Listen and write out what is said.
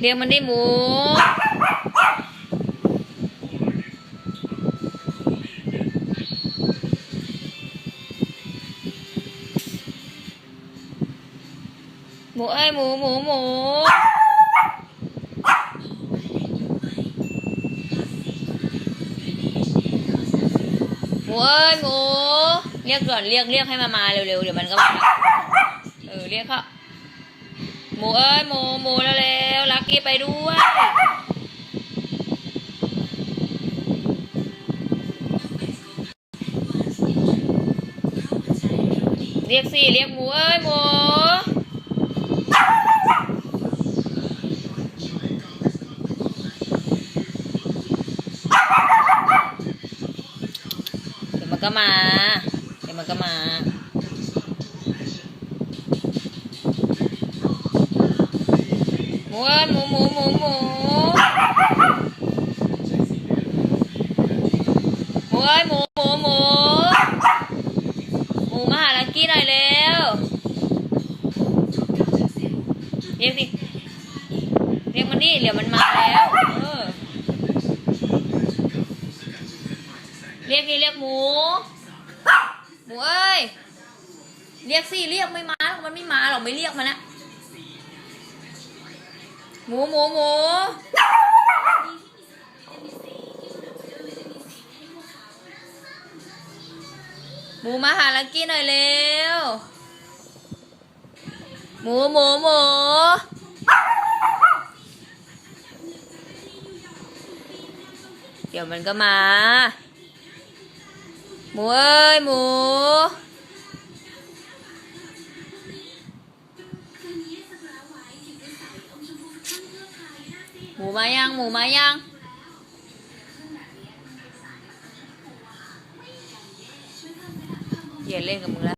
เรียกมันได้หมู หมูเอ้ยหมูหมูหมูหมูเอ้ยหมู เรียกก่อนเรียกเรียกให้มามาเร็วๆเดี๋ยวมันก็มาเออเรียกเขาหมูเอ้ยหมูหมูเร็วๆลัก กี้ไปด้วย เรียกสิเรียกหมูเอ้ยหมูเดี๋ยวมันก็มา เดี๋ยวมันก็มา มูเอ้ยหมูหมูหมูหมูหมูเอ้ยหมูหมูหมูหมูมาหาลักกี้หน่อยเร็วเรียกสิเรียกมันนี่เดี๋ยวมันมาแล้วเออเรียกดิเรียกหมูหมูเอ้ยเรียกสิเรียกไม่มาหรอกมันไม่มาหรอกไม่เรียกมันนะ หมูหมูหมูหมูมาหาลักกี้หน่อยเร็ว หมูหมูหมูเดี๋ยวมันก็มา หมูเอ้ยหมู หมูมายัง หมูมายัง เย่เล่นกับมึงแล้ว